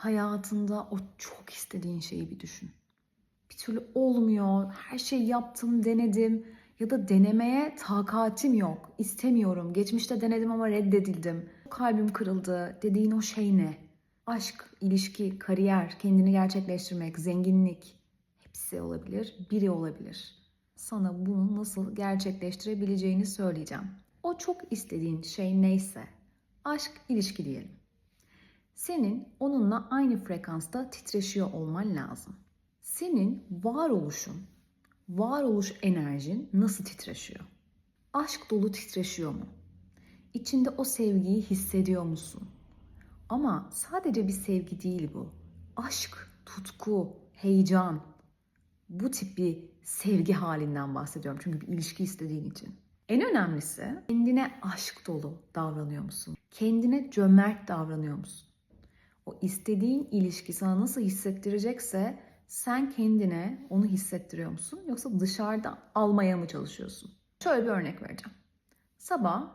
hayatında o çok istediğin şeyi bir düşün. Bir türlü olmuyor. Her şeyi yaptım, denedim ya da denemeye takatim yok. İstemiyorum. Geçmişte denedim ama reddedildim. Kalbim kırıldı. Dediğin o şey ne? Aşk, ilişki, kariyer, kendini gerçekleştirmek, zenginlik hepsi olabilir, biri olabilir. Sana bunu nasıl gerçekleştirebileceğini söyleyeceğim. O çok istediğin şey neyse, aşk, ilişki diyelim. Senin onunla aynı frekansta titreşiyor olman lazım. Senin varoluşun, varoluş enerjin nasıl titreşiyor? Aşk dolu titreşiyor mu? İçinde o sevgiyi hissediyor musun? Ama sadece bir sevgi değil bu. Aşk, tutku, heyecan. Bu tip bir sevgi halinden bahsediyorum. Çünkü bir ilişki istediğin için. En önemlisi kendine aşk dolu davranıyor musun? Kendine cömert davranıyor musun? O istediğin ilişki sana nasıl hissettirecekse sen kendine onu hissettiriyor musun? Yoksa dışarıda almaya mı çalışıyorsun? Şöyle bir örnek vereceğim. Sabah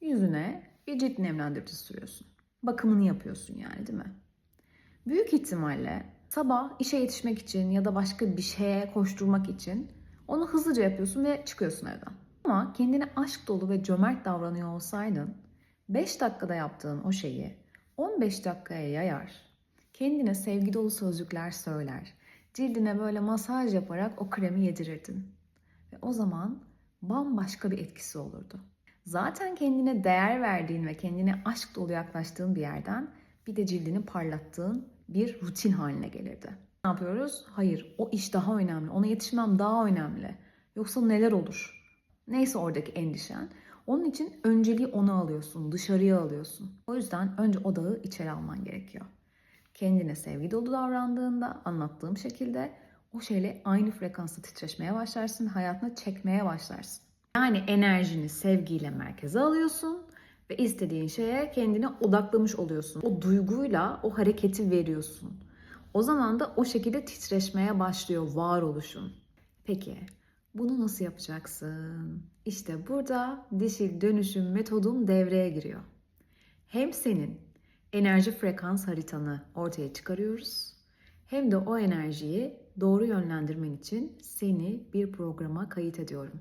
yüzüne bir cilt nemlendirici sürüyorsun. Bakımını yapıyorsun yani değil mi? Büyük ihtimalle sabah işe yetişmek için ya da başka bir şeye koşturmak için onu hızlıca yapıyorsun ve çıkıyorsun evden. Ama kendine aşk dolu ve cömert davranıyor olsaydın 5 dakikada yaptığın o şeyi 15 dakikaya yayar. Kendine sevgi dolu sözcükler söyler. Cildine böyle masaj yaparak o kremi yedirirdin. Ve o zaman bambaşka bir etkisi olurdu. Zaten kendine değer verdiğin ve kendine aşk dolu yaklaştığın bir yerden bir de cildini parlattığın bir rutin haline gelirdi. Ne yapıyoruz? Hayır, o iş daha önemli. Ona yetişmem daha önemli. Yoksa neler olur? Neyse oradaki endişen. Onun için önceliği ona alıyorsun, dışarıya alıyorsun. O yüzden önce odağı içeri alman gerekiyor. Kendine sevgi dolu davrandığında anlattığım şekilde o şeyle aynı frekansta titreşmeye başlarsın, hayatına çekmeye başlarsın. Yani enerjini sevgiyle merkeze alıyorsun ve istediğin şeye kendine odaklamış oluyorsun. O duyguyla o hareketi veriyorsun. O zaman da o şekilde titreşmeye başlıyor varoluşun. Peki bunu nasıl yapacaksın? İşte burada dişil dönüşüm metodum devreye giriyor. Hem senin enerji frekans haritanı ortaya çıkarıyoruz. Hem de o enerjiyi doğru yönlendirmen için seni bir programa kayıt ediyorum.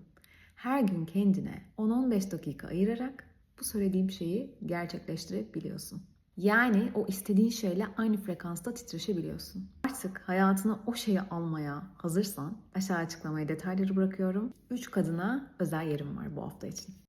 Her gün kendine 10-15 dakika ayırarak bu söylediğim şeyi gerçekleştirebiliyorsun. Yani o istediğin şeyle aynı frekansta titreşebiliyorsun. Artık hayatına o şeyi almaya hazırsan aşağı açıklamaya detayları bırakıyorum. 3 kadına özel yerim var bu hafta için.